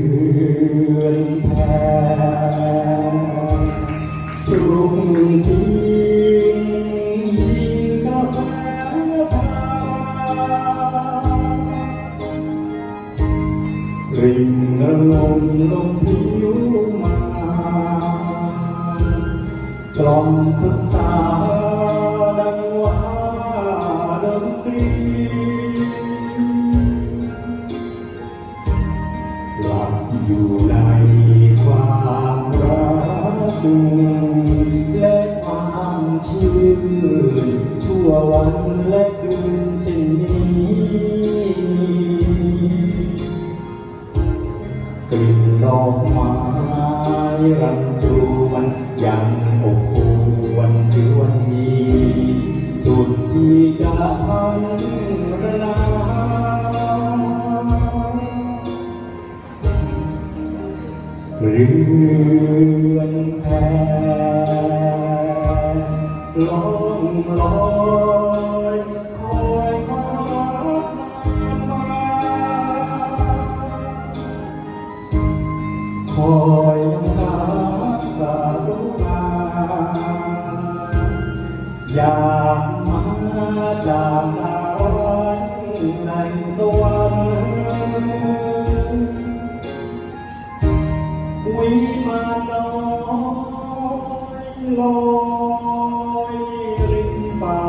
เรือนแพสูงจ อยู่ในความรักและความชื่นชั่ววันและคืนเช่นนี้กลิ่นดอกไม้รันจวนยังอบอวนจวนยีสุดที่จะพัน เรือนแพล่องลอยคอยความรักนานมาคอยยังหากาลุลาอยากมาจาก วิมานน้อยลอยริมฝั่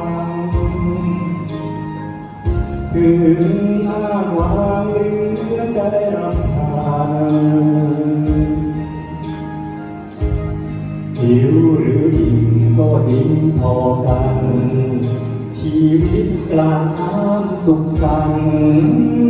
งถึงอ้างวางเหลือใจรำพันหิวหรืออิ่มก็ดิ้นพอกัน ชีวิตกลางน้ำสุขสันต์